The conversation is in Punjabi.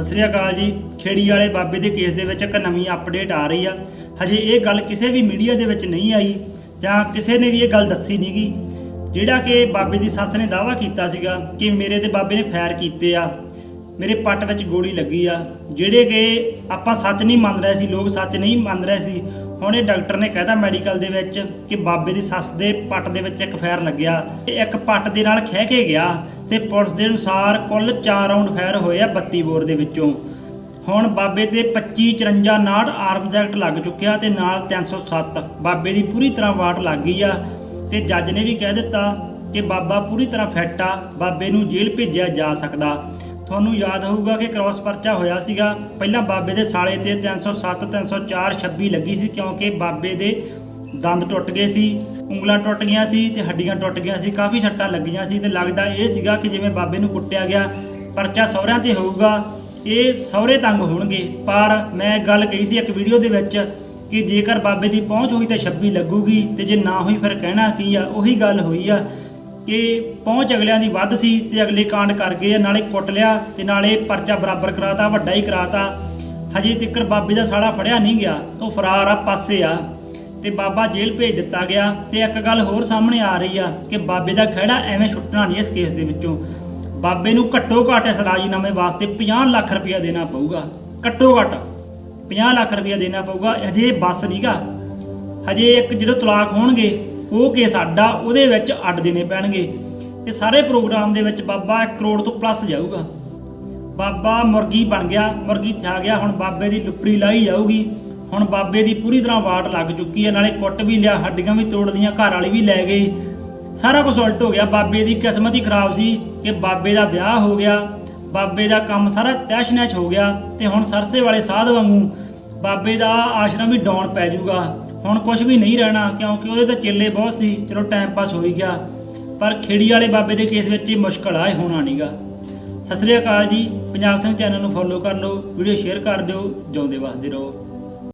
ਸਤਿ ਸ੍ਰੀ ਅਕਾਲ ਜੀ। ਖੇੜੀ ਵਾਲੇ ਬਾਬੇ ਦੇ ਕੇਸ ਦੇ ਵਿੱਚ ਇੱਕ ਨਵੀਂ ਅਪਡੇਟ ਆ ਰਹੀ ਆ। ਹਜੇ ਇਹ ਗੱਲ ਕਿਸੇ ਵੀ ਮੀਡੀਆ ਦੇ ਵਿੱਚ ਨਹੀਂ ਆਈ ਜਾਂ ਕਿਸੇ ਨੇ ਵੀ ਇਹ ਗੱਲ ਦੱਸੀ ਨਹੀਂਗੀ ਜਿਹੜਾ ਕਿ ਬਾਬੇ ਦੀ ਸੱਸ ਨੇ ਦਾਵਾ ਕੀਤਾ ਸੀਗਾ ਕਿ ਮੇਰੇ ਤੇ ਬਾਬੇ ਨੇ ਫਾਇਰ ਕੀਤੇ ਆ। ਮੇਰੇ ਪੱਟ ਵਿੱਚ ਗੋਲੀ ਲੱਗੀ ਆ। ਜਿਹੜੇ ਕਿ ਆਪਾਂ ਸੱਚ ਨਹੀਂ ਮੰਨ ਰਹੇ ਸੀ, ਲੋਕ ਸੱਚ ਨਹੀਂ ਮੰਨ ਰਹੇ ਸੀ ਹੁਣ ਇਹ ਡਾਕਟਰ ਨੇ ਕਹਿਤਾ ਮੈਡੀਕਲ ਦੇ ਵਿੱਚ ਕਿ ਬਾਬੇ ਦੀ ਸੱਸ ਦੇ ਪੱਟ ਦੇ ਵਿੱਚ ਇੱਕ ਫਾਇਰ ਲੱਗਿਆ। ਤੇ ਇੱਕ ਪੱਟ ਦੇ ਨਾਲ ਖਹਿ ਕੇ ਗਿਆ ਤੇ ਪੁਲਿਸ ਦੇ ਅਨੁਸਾਰ ਕੁੱਲ 4 ਰਾਉਂਡ ਫਾਇਰ ਹੋਏ ਆ 32 ਬੋਰ ਦੇ ਵਿੱਚੋਂ। ਹੁਣ ਬਾਬੇ ਤੇ 25 54 ਨਾਟ ਆਰਮਸ ਐਕਟ ਲੱਗ ਚੁੱਕਿਆ ਤੇ ਨਾਲ 307 ਬਾਬੇ ਦੀ ਪੂਰੀ ਤਰ੍ਹਾਂ ਵਾਟ ਲੱਗ ਗਈ ਆ ਤੇ ਜੱਜ ਨੇ ਵੀ ਕਹਿ ਦਿੱਤਾ ਕਿ ਬਾਬਾ ਪੂਰੀ ਤਰ੍ਹਾਂ ਫਿੱਟ ਆ, ਬਾਬੇ ਨੂੰ ਜੇਲ੍ਹ ਭੇਜਿਆ ਜਾ ਸਕਦਾ। ਤੁਹਾਨੂੰ ਯਾਦ ਹੋਊਗਾ ਕਿ ਕ੍ਰਾਸ ਪਰਚਾ ਹੋਇਆ ਸੀਗਾ। ਪਹਿਲਾਂ ਬਾਬੇ ਦੇ ਸਾਲੇ ਤੇ 307 304 26 ਲੱਗੀ ਸੀ ਕਿਉਂਕਿ ਬਾਬੇ ਦੇ ਦੰਦ ਟੁੱਟ ਗਏ ਸੀ, ਉਂਗਲਾਂ ਟੁੱਟ ਗਈਆਂ ਸੀ ਤੇ ਹੱਡੀਆਂ ਟੁੱਟ ਗਈਆਂ ਸੀ, ਕਾਫੀ ਸੱਟਾਂ ਲੱਗੀਆਂ ਸੀ ਤੇ ਲੱਗਦਾ ਇਹ ਸੀਗਾ ਕਿ ਜਿਵੇਂ ਬਾਬੇ ਨੂੰ ਕੁੱਟਿਆ ਗਿਆ, ਪਰਚਾ ਸਹੁਰਿਆਂ ਤੇ ਹੋਊਗਾ, ਇਹ ਸਹੁਰੇ ਤੰਗ ਹੋਣਗੇ। ਪਰ ਮੈਂ ਗੱਲ ਕਹੀ ਸੀ ਇੱਕ ਵੀਡੀਓ ਦੇ ਵਿੱਚ ਕਿ ਜੇਕਰ ਬਾਬੇ ਦੀ ਪਹੁੰਚ ਹੋਈ ਤਾਂ 26 ਲੱਗੂਗੀ ਤੇ ਜੇ ਨਾ ਹੋਈ ਫਿਰ ਕਹਿਣਾ ਕੀ ਆ? ਉਹੀ ਗੱਲ ਹੋਈ ਆ। ਕਿ ਪਹੁੰਚ ਅਗਲਿਆਂ ਦੀ ਵੱਧ ਸੀ ਤੇ ਅਗਲੇ ਕਾਂਡ ਕਰ ਗਏ ਨਾਲੇ ਕੁੱਟ ਲਿਆ ਤੇ ਨਾਲੇ ਪਰਚਾ ਬਰਾਬਰ ਕਰਾਤਾ, ਵੱਡਾ ਹੀ ਕਰਾਤਾ। ਹਜੇ ਤੱਕਰ ਬਾਬੇ ਦਾ ਸਾਲਾ ਫੜਿਆ ਨਹੀਂ ਗਿਆ, ਉਹ ਫਰਾਰ ਆ, ਪਾਸੇ ਆ। ਤੇ ਬਾਬਾ ਜੇਲ੍ਹ ਭੇਜ ਦਿੱਤਾ ਗਿਆ। ਤੇ ਇੱਕ ਗੱਲ ਹੋਰ ਸਾਹਮਣੇ ਆ ਰਹੀ ਆ ਕਿ ਬਾਬੇ ਦਾ ਖਹਿੜਾ ਐਵੇਂ ਛੁੱਟਣਾ ਨਹੀਂ ਇਸ ਕੇਸ ਦੇ ਵਿੱਚੋਂ। ਬਾਬੇ ਨੂੰ ਘੱਟੋ ਘੱਟ ਇਸ ਰਾਜੀਨਾਮੇ ਵਾਸਤੇ 50 ਲੱਖ ਰੁਪਇਆ ਦੇਣਾ ਪਊਗਾ। ਘੱਟੋ ਘੱਟ 50 ਲੱਖ ਰੁਪਇਆ ਦੇਣਾ ਪਊਗਾ। ਹਜੇ ਬਸ ਨਹੀਂਗਾ ਹਜੇ ਇੱਕ ਜਦੋਂ ਤਲਾਕ ਹੋਣਗੇ ਉਹ ਕੇਸ ਸਾਡਾ ਉਹਦੇ ਵਿੱਚ ਅੱਡ ਦੇਣੇ ਪੈਣਗੇ। ਤੇ ਸਾਰੇ ਪ੍ਰੋਗਰਾਮ ਦੇ ਵਿੱਚ ਬਾਬਾ 1 ਕਰੋੜ ਤੋਂ ਪਲੱਸ ਜਾਊਗਾ। ਬਾਬਾ ਮੁਰਗੀ ਬਣ ਗਿਆ, ਮੁਰਗੀ ਥਿਆ ਗਿਆ, ਹੁਣ ਬਾਬੇ ਦੀ ਲੁਪਰੀ ਲਾਈ ਜਾਊਗੀ। ਹੁਣ ਬਾਬੇ ਦੀ ਪੂਰੀ ਤਰ੍ਹਾਂ ਵਾਟ ਲੱਗ ਚੁੱਕੀ ਹੈ, ਨਾਲੇ ਕੁੱਟ ਵੀ ਲਿਆ, ਹੱਡੀਆਂ ਵੀ ਤੋੜ ਲੀਆਂ ਘਰ ਵਾਲੀ ਵੀ ਲੈ ਗਏ। ਸਾਰਾ ਕੁਝ ਉਲਟ ਹੋ ਗਿਆ। ਬਾਬੇ ਦੀ ਕਿਸਮਤ ਹੀ ਖਰਾਬ ਸੀ ਕਿ ਬਾਬੇ ਦਾ ਵਿਆਹ ਹੋ ਗਿਆ। ਬਾਬੇ ਦਾ ਕੰਮ ਸਾਰਾ ਤੈਸ਼ ਨੈਸ਼ ਹੋ ਗਿਆ। ਤੇ ਹੁਣ ਸਰਸੇ ਵਾਲੇ ਸਾਧ ਵਾਂਗੂ ਬਾਬੇ ਦਾ ਆਸ਼ਰਮ ਵੀ ਡਾਊਨ ਪੈ ਜਾਊਗਾ। ਹੁਣ ਕੁਝ ਵੀ ਨਹੀਂ ਰਹਿਣਾ, ਕਿਉਂਕਿ ਉਹਦੇ ਤਾਂ ਚੇਲੇ ਬਹੁਤ ਸੀ। ਚਲੋ ਟਾਈਮ ਪਾਸ ਹੋ ਹੀ ਗਿਆ। ਪਰ ਖੇੜੀ ਵਾਲੇ ਬਾਬੇ ਦੇ ਕੇਸ ਵਿੱਚ ਇਹ ਮੁਸ਼ਕਲ ਆ, ਇਹ ਹੋਣਾ ਨਹੀਂਗਾ ਸਤਿ ਸ੍ਰੀ ਅਕਾਲ ਜੀ। ਪੰਜਾਬ ਸਿੰਘ ਚੈਨਲ ਨੂੰ ਫੋਲੋ ਕਰ ਲਓ ਵੀਡੀਓ ਸ਼ੇਅਰ ਕਰ ਦਿਓ, ਜਿਉਂਦੇ ਵਸਦੇ ਰਹੋ।